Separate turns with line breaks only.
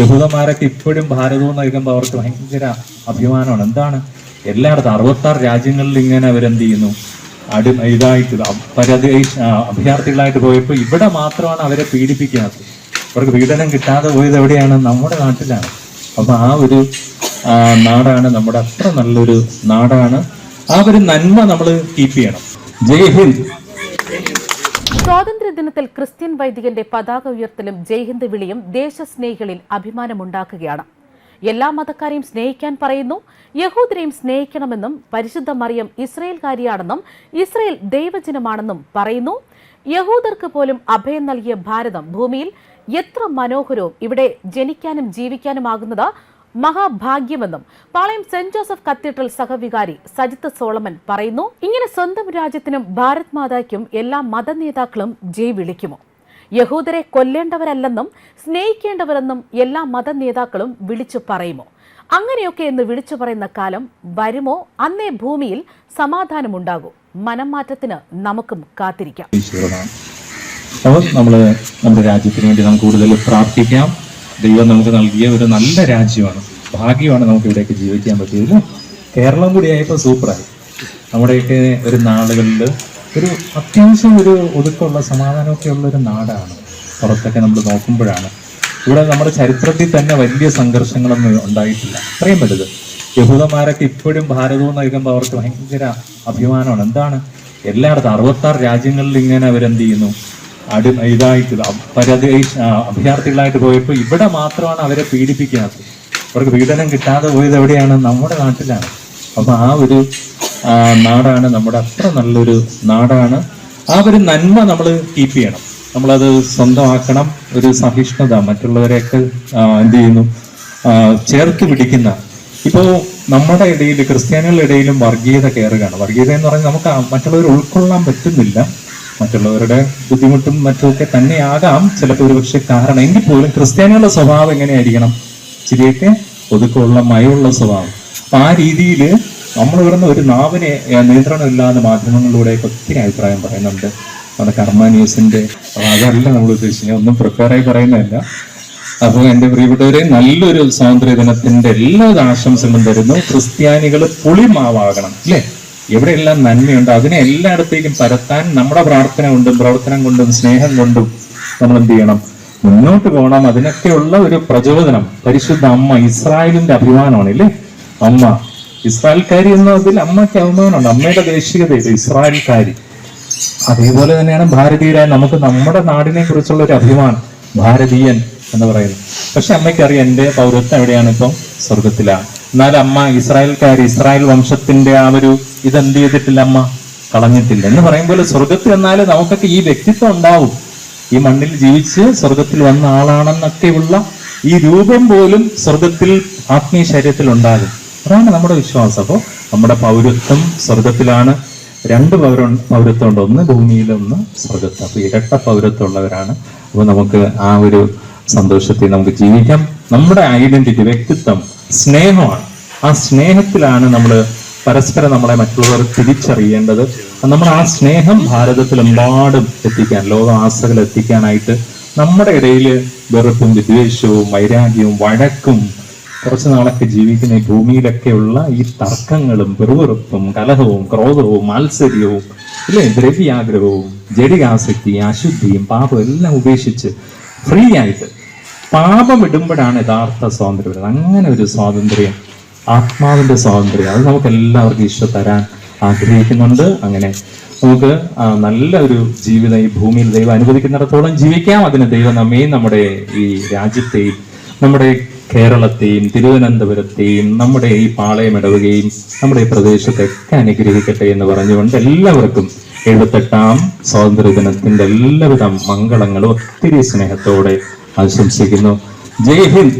യഹൂദന്മാരൊക്കെ ഇപ്പോഴും ഭാരതവും നൽകുമ്പോൾ അവർക്ക് ഭയങ്കര അഭിമാനമാണ്. എന്താണ്? എല്ലായിടത്തും അറുപത്താറ് രാജ്യങ്ങളിൽ ഇങ്ങനെ അവരെന്ത് ചെയ്യുന്നു? അടി ഇതായിട്ട് പരാതി അഭയാർത്ഥികളായിട്ട് പോയപ്പോൾ ഇവിടെ മാത്രമാണ് അവരെ പീഡിപ്പിക്കുന്നത് അവർക്ക് പീഡനം കിട്ടാതെ പോയത് എവിടെയാണ്? നമ്മുടെ നാട്ടിലാണ്. അപ്പൊ ആ ഒരു നാടാണ് നമ്മുടെ അത്ര നല്ലൊരു നാടാണ്. ആ ഒരു നന്മ നമ്മൾ കീപ്പ് ചെയ്യണം. ജയ് ഹിന്ദ്.
സ്വാതന്ത്ര്യദിനത്തിൽ ക്രിസ്ത്യൻ വൈദികന്റെ പതാക ഉയർത്തലും ജയ്ഹിന്ദ് വിളിയും ദേശസ്നേഹികളിൽ അഭിമാനമുണ്ടാക്കുകയാണ്. എല്ലാ മതക്കാരെയും സ്നേഹിക്കാൻ പറയുന്നു യഹൂദരെയും സ്നേഹിക്കണമെന്നും പരിശുദ്ധ മറിയം ഇസ്രയേൽകാരിയാണെന്നും ഇസ്രയേൽ ദൈവജനമാണെന്നും പറയുന്നു. യഹൂദർക്ക് പോലും അഭയം നൽകിയ ഭാരതം ഭൂമിയിൽ എത്ര മനോഹരവും ഇവിടെ ജനിക്കാനും ജീവിക്കാനുമാകുന്നത് മഹാഭാഗ്യമെന്നും പാളയം സെന്റ് ജോസഫ് കത്തീഡ്രൽ സഹവികാരി സജിത്ത് സോളമൻ പറയുന്നു. ഇങ്ങനെ സ്വന്തം രാജ്യത്തിനും ഭാരത് മാതായ്ക്കും എല്ലാ മതനേതാക്കളും ജയ് വിളിക്കുമോ? യഹൂദരെ കൊല്ലേണ്ടവരല്ലെന്നും സ്നേഹിക്കേണ്ടവരെന്നും എല്ലാ മതനേതാക്കളും വിളിച്ചു പറയുമോ? അങ്ങനെയൊക്കെ എന്ന് വിളിച്ചു പറയുന്ന കാലം വരുമോ? അന്നേ ഭൂമിയിൽ സമാധാനമുണ്ടാകും. മനം മാറ്റത്തിന് നമുക്കും കാത്തിരിക്കാം.
നമ്മൾ നമ്മുടെ രാജ്യത്തിന് വേണ്ടി നമുക്ക് കൂടുതൽ പ്രാർത്ഥിക്കാം. ദൈവം നമുക്ക് നൽകിയ ഒരു നല്ല രാജ്യമാണ്. ഭാഗ്യമാണ് നമുക്ക് ഇവിടെയൊക്കെ ജീവിക്കാൻ പറ്റിയത്. കേരളം കൂടി ആയപ്പോൾ സൂപ്പറായി. നമ്മുടെയൊക്കെ ഒരു നാളുകളിൽ ഒരു അത്യാവശ്യം ഒരു ഒതുക്കമുള്ള സമാധാനമൊക്കെ ഉള്ള ഒരു നാടാണ്. പുറത്തൊക്കെ നമ്മൾ നോക്കുമ്പോഴാണ്. ഇവിടെ നമ്മുടെ ചരിത്രത്തിൽ തന്നെ വലിയ സംഘർഷങ്ങളൊന്നും ഉണ്ടായിട്ടില്ല. അത്രയും വലുത്. യഹൂദന്മാരൊക്കെ ഇപ്പോഴും ഭാരതവും നൽകുമ്പോൾ അവർക്ക് ഭയങ്കര അഭിമാനമാണ്. എന്താണ്? എല്ലായിടത്തും അറുപത്താറ് രാജ്യങ്ങളിൽ ഇങ്ങനെ അവരെന്ത് ചെയ്യുന്നു? അടി ഇതായിട്ട് പരാതി അഭയാർത്ഥികളായിട്ട് പോയപ്പോൾ ഇവിടെ മാത്രമാണ് അവരെ പീഡിപ്പിക്കാത്തത്. അവർക്ക് പീഡനം കിട്ടാതെ പോയത് എവിടെയാണ്? നമ്മുടെ നാട്ടിലാണ്. അപ്പം ആ ഒരു നാടാണ് നമ്മുടെ അത്ര നല്ലൊരു നാടാണ്. ആ ഒരു നന്മ നമ്മൾ കീപ്പ് ചെയ്യണം. നമ്മളത് സ്വന്തമാക്കണം. ഒരു സഹിഷ്ണുത മറ്റുള്ളവരെയൊക്കെ എന്ത് ചെയ്യുന്നു? ചേർത്ത് പിടിക്കുന്ന. ഇപ്പോൾ നമ്മുടെ ഇടയിൽ ക്രിസ്ത്യാനികളുടെ ഇടയിലും വർഗീയത കയറുകയാണ്. വർഗീയത എന്ന് പറഞ്ഞാൽ നമുക്ക് മറ്റുള്ളവർ ഉൾക്കൊള്ളാൻ പറ്റുന്നില്ല. മറ്റുള്ളവരുടെ ബുദ്ധിമുട്ടും മറ്റുമൊക്കെ തന്നെയാകാം. ചിലപ്പോൾ ഒരുപക്ഷെ കാരണം എങ്കിൽ പോലും ക്രിസ്ത്യാനികളുടെ സ്വഭാവം എങ്ങനെയായിരിക്കണം? ചിരിയൊക്കെ ഒതുക്കമുള്ള മയമുള്ള സ്വഭാവം. അപ്പൊ ആ രീതിയിൽ നമ്മൾ ഇവിടുന്ന് ഒരു നാവിനെ നിയന്ത്രണമില്ലാതെ മാധ്യമങ്ങളിലൂടെയൊക്കെ ഒത്തിരി അഭിപ്രായം പറയുന്നുണ്ട്. നമ്മുടെ കർമ്മ ന്യൂസിന്റെ അതല്ല നമ്മൾ ഉദ്ദേശിക്കുന്നത് ഒന്നും പ്രിപ്പയറായി പറയുന്നതല്ല. അപ്പോൾ എന്റെ പ്രിയപ്പെട്ടവരെ നല്ലൊരു സ്വാതന്ത്ര്യ ദിനത്തിന്റെ എല്ലാ ആശംസകളും തരുന്നു. ക്രിസ്ത്യാനികൾ പുളിമാവാകണം അല്ലേ? എവിടെയെല്ലാം നന്മയുണ്ട് അതിനെ എല്ലായിടത്തേക്കും പരത്താൻ നമ്മുടെ പ്രാർത്ഥന കൊണ്ടും പ്രവർത്തനം കൊണ്ടും സ്നേഹം കൊണ്ടും നമ്മൾ എന്ത് ചെയ്യണം? മുന്നോട്ട് പോകണം. അതിനൊക്കെയുള്ള ഒരു പ്രചോദനം. പരിശുദ്ധ അമ്മ ഇസ്രായേലിന്റെ അഭിമാനമാണ് ഇല്ലേ? അമ്മ. ഇസ്രായേൽക്കാരി എന്നതിൽ അമ്മയ്ക്ക് അഭിമാനമുണ്ട്. അമ്മയുടെ ദേശീയതയിൽ ഇസ്രായേൽക്കാരി. അതേപോലെ തന്നെയാണ് ഭാരതീയരായ നമുക്ക് നമ്മുടെ നാടിനെ കുറിച്ചുള്ള ഒരു അഭിമാനം. ഭാരതീയൻ എന്ന് പറയുന്നത്. പക്ഷെ അമ്മയ്ക്ക് അറിയാം എന്റെ പൗരത്വം എവിടെയാണ് ഇപ്പം? സ്വർഗത്തിലാണ് എന്നാൽ അമ്മ ഇസ്രായേൽക്കാർ ഇസ്രായേൽ വംശത്തിന്റെ ആ ഒരു ഇതെന്ത് ചെയ്തിട്ടില്ല അമ്മ? കളഞ്ഞിട്ടില്ല. എന്ന് പറയുമ്പോൾ സ്വർഗത്തിൽ എന്നാൽ നമുക്കൊക്കെ ഈ വ്യക്തിത്വം ഉണ്ടാവും. ഈ മണ്ണിൽ ജീവിച്ച് സ്വർഗത്തിൽ വന്ന ആളാണെന്നൊക്കെയുള്ള ഈ രൂപം പോലും സ്വർഗത്തിൽ ആത്മീയ ശരീരത്തിൽ ഉണ്ടാകും. അതാണ് നമ്മുടെ വിശ്വാസം. അപ്പോൾ നമ്മുടെ പൗരത്വം സ്വർഗത്തിലാണ് രണ്ട് പൗര പൗരത്വം ഉണ്ട് ഒന്ന് ഭൂമിയിലൊന്ന് സ്വർഗത്ത് അപ്പൊ ഇരട്ട പൗരത്വം ഉള്ളവരാണ് അപ്പൊ നമുക്ക് ആ ഒരു സന്തോഷത്തിൽ നമുക്ക് ജീവിക്കാം. നമ്മുടെ ഐഡന്റിറ്റി വ്യക്തിത്വം സ്നേഹമാണ്. ആ സ്നേഹത്തിലാണ് നമ്മൾ പരസ്പരം നമ്മളെ മറ്റുള്ളവർ തിരിച്ചറിയേണ്ടത്. നമ്മൾ ആ സ്നേഹം ഭാരതത്തിലെമ്പാടും എത്തിക്കാൻ ലോക എത്തിക്കാനായിട്ട് നമ്മുടെ ഇടയിൽ വെറുപ്പും വിദ്വേഷവും വൈരാഗ്യവും വഴക്കും കുറച്ച് നാളൊക്കെ ജീവിക്കുന്ന ഈ ഭൂമിയിലൊക്കെയുള്ള ഈ തർക്കങ്ങളും വെറുവെറുപ്പും കലഹവും ക്രോധവും മാത്സര്യവും ഇല്ലേ? ദ്രവ്യാഗ്രഹവും ജടികാസക്തി അശുദ്ധിയും പാപവും എല്ലാം ഉപേക്ഷിച്ച് ഫ്രീ ആയിട്ട് പാപം ഇടുമ്പോഴാണ് യഥാർത്ഥ സ്വാതന്ത്ര്യം വരുന്നത്. അങ്ങനെ ഒരു സ്വാതന്ത്ര്യം ആത്മാവിന്റെ സ്വാതന്ത്ര്യം അത് നമുക്ക് എല്ലാവർക്കും ഈശോ തരാൻ ആഗ്രഹിക്കുന്നുണ്ട്. അങ്ങനെ നമുക്ക് നല്ല ഒരു ജീവിതം ഈ ഭൂമിയിൽ ദൈവം അനുവദിക്കുന്നിടത്തോളം ജീവിക്കാം. അതിന് ദൈവം നമ്മയും നമ്മുടെ ഈ രാജ്യത്തെയും നമ്മുടെ കേരളത്തെയും തിരുവനന്തപുരത്തെയും നമ്മുടെ ഈ പാളയം ഇടവുകയും നമ്മുടെ ഈ പ്രദേശത്തൊക്കെ അനുഗ്രഹിക്കട്ടെ എന്ന് പറഞ്ഞുകൊണ്ട് എല്ലാവർക്കും എഴുപത്തെട്ടാം സ്വാതന്ത്ര്യ ദിനത്തിന്റെ എല്ലാവിധ മംഗളങ്ങളും ഒത്തിരി സ്നേഹത്തോടെ ആശംസിക്കുന്നു ജയ് ഹിന്ദ്